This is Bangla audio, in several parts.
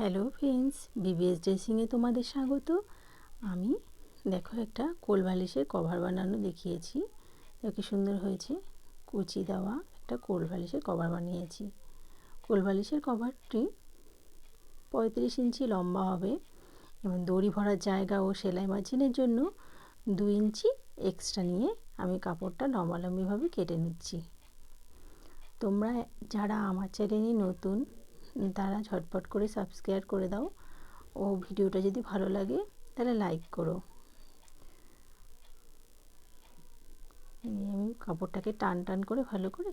হ্যালো ফ্রেন্ডস বিবিএস ড্রেসিংয়ে তোমাদের স্বাগত। আমি দেখো একটা কোল বালিশের কভার বানানো দেখিয়েছি। কি সুন্দর হয়েছে। কুচি দেওয়া একটা কোল বালিশের কভার বানিয়েছি। কোল বালিশের কভারটি পঁয়ত্রিশ ইঞ্চি লম্বা হবে এবং দড়ি ভরার জায়গা ও সেলাই মার্জিনের জন্য দু ইঞ্চি এক্সট্রা নিয়ে আমি কাপড়টা লম্বালম্বিভাবে কেটে নিচ্ছি। তোমরা যারা আমার চ্যানেলে নতুন তারা ঝটপট করে সাবস্ক্রাইব করে দাও। ও ভিডিওটা যদি ভালো লাগে, তাহলে লাইক করো। আমি কাপড়টাকে টান টান করে ভালো করে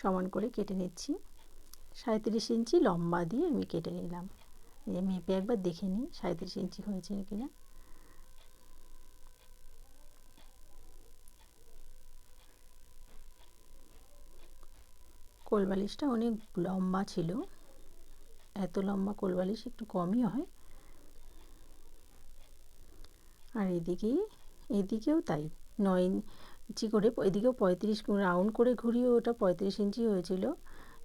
সমান করে কেটে নিচ্ছি। সাঁত্রিশ ইঞ্চি লম্বা দিয়ে আমি কেটে নিলাম। মেপে একবার দেখে নিই সাঁত্রিশ ইঞ্চি হয়েছে কিনা। কোলবালিশটা অনেক লম্বা ছিল। এত লম্বা কোলবালিশ একটু কমই হয়। আর এদিকে, এদিকেও তাই। নয় ইঞ্চি করে এদিকেও পঁয়ত্রিশ রাউন্ড করে ঘুরিয়ে ওটা পঁয়ত্রিশ ইঞ্চি হয়েছিল।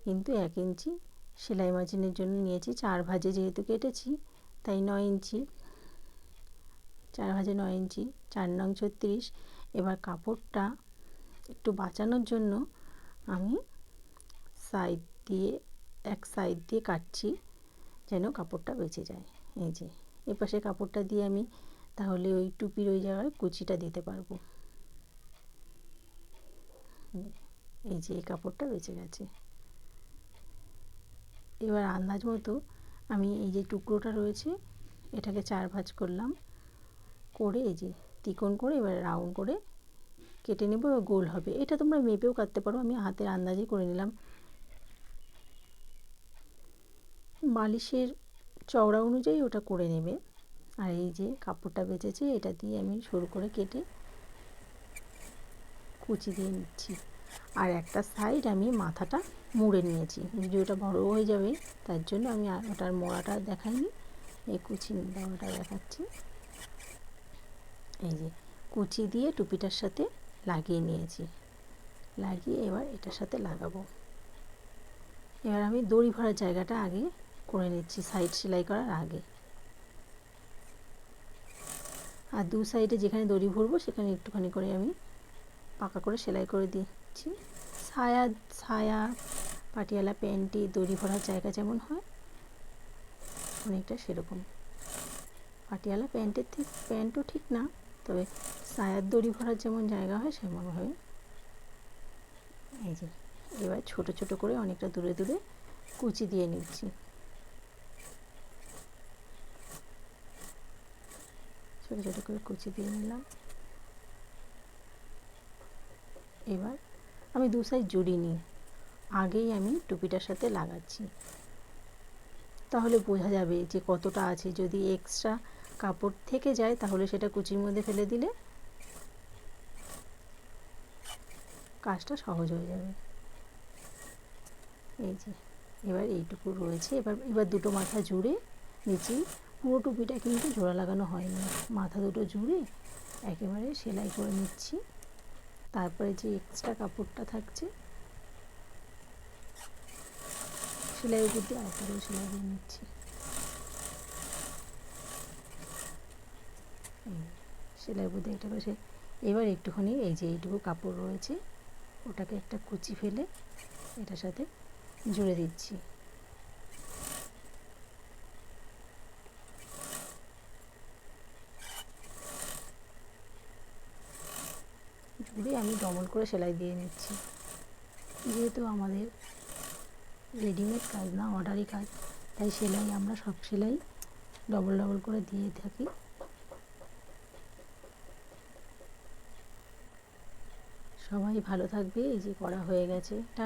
কিন্তু এক ইঞ্চি সেলাই মার্জিনের জন্য নিয়েছি। চার ভাজে যেহেতু কেটেছি, তাই নয় ইঞ্চি। চার ভাজে নয় ইঞ্চি, চার নং ছত্রিশ। এবার কাপড়টা একটু বাঁচানোর জন্য আমি সাইড দিয়ে, এক সাইড দিয়ে কাটছি যেন কাপড়টা বেঁচে যায়। এই যে, এ পাশে কাপড়টা দিয়ে আমি তাহলে ওই টুপির ওই জায়গায় কুচিটা দিতে পারব। এই যে, এই কাপড়টা বেঁচে গেছে। এবার আন্দাজ মতো আমি এই যে টুকরোটা রয়েছে, এটাকে চার ভাঁজ করলাম। করে এই যে, তিকোন করে এবার রাউন্ড করে কেটে নেব গোল হবে। এটা তোমরা মেপেও কাটতে পারো, আমি হাতের আন্দাজে করে নিলাম। বালিশের চওড়া অনুযায়ী ওটা করে নেবে। আর এই যে কাপড়টা বেঁচেছে, এটা দিয়ে আমি সরু করে কেটে কুচি দিয়ে নিচ্ছি। আর একটা সাইড আমি মাথাটা মুড়ে নিয়েছি। ভিডিওটা বড় হয়ে যাবে, তার জন্য আমি ওটার মোড়াটা দেখাইনি, এই কুচি দেওয়াটা দেখাচ্ছি। এই যে কুচি দিয়ে টুপিটার সাথে লাগিয়ে নিয়েছি। লাগিয়ে এবার এটার সাথে লাগাবো। এবার আমি দড়ি ভরার জায়গাটা আগে করে নিচ্ছি সাইড সেলাই করার আগে। আর দু সাইডে যেখানে দড়ি ভরবো সেখানে একটুখানি করে আমি পাকা করে সেলাই করে দিচ্ছি। ছায়া ছায়া পাটিয়ালা, প্যান্টে, দড়ি ভরার জায়গা যেমন হয়, অনেকটা সেরকম। পাটিয়ালা প্যান্টের ঠিক, প্যান্টও ঠিক না, তবে সায়ার দড়ি ভরার যেমন জায়গা হয় সেমনভাবে এই যে, এবার ছোট ছোট করে অনেকটা দূরে দূরে কুচি দিয়ে নিচ্ছি। ছোটো ছোটো করে কুচি দিয়ে নিলাম। এবার আমি দু সাইড জুড়ি নিই। আগেই আমি টুপিটার সাথে লাগাচ্ছি। তাহলে বোঝা যাবে যে কতটা আছে। যদি এক্সট্রা কাপড় থেকে যায়, তাহলে সেটা কুচির মধ্যে ফেলে দিলে কাজটা সহজ হয়ে যাবে। এই যে, এবার এইটুকু রয়েছে। এবার এবার দুটো মাথা জুড়ে নিচে পুরো টুপিটা কিন্তু জোড়া লাগানো হয়নি। মাথা দুটো জুড়ে একেবারে সেলাই করে নিচ্ছি। তারপরে যে এক্সট্রা কাপড়টা থাকছে সেলাই উপর দিয়ে আরেকটা করে সেলাই দিয়ে নিচ্ছি। সেলাই উপর দিয়ে একটা করে এবার একটুখানি এই যে এইটুকু কাপড় রয়েছে, ওটাকে একটা কুচি ফেলে এটার সাথে জুড়ে দিচ্ছি। জুড়ে আমি ডবল করে সেলাই দিয়ে নিচ্ছি। যেহেতু আমাদের রেডিমেড কাজ না অর্ডারি কাজ, তাই সেলাই আমরা সব সেলাই ডবল ডবল করে দিয়ে থাকি। সবাই ভালো থাকবে, এই যে করা হয়ে গেছে। টা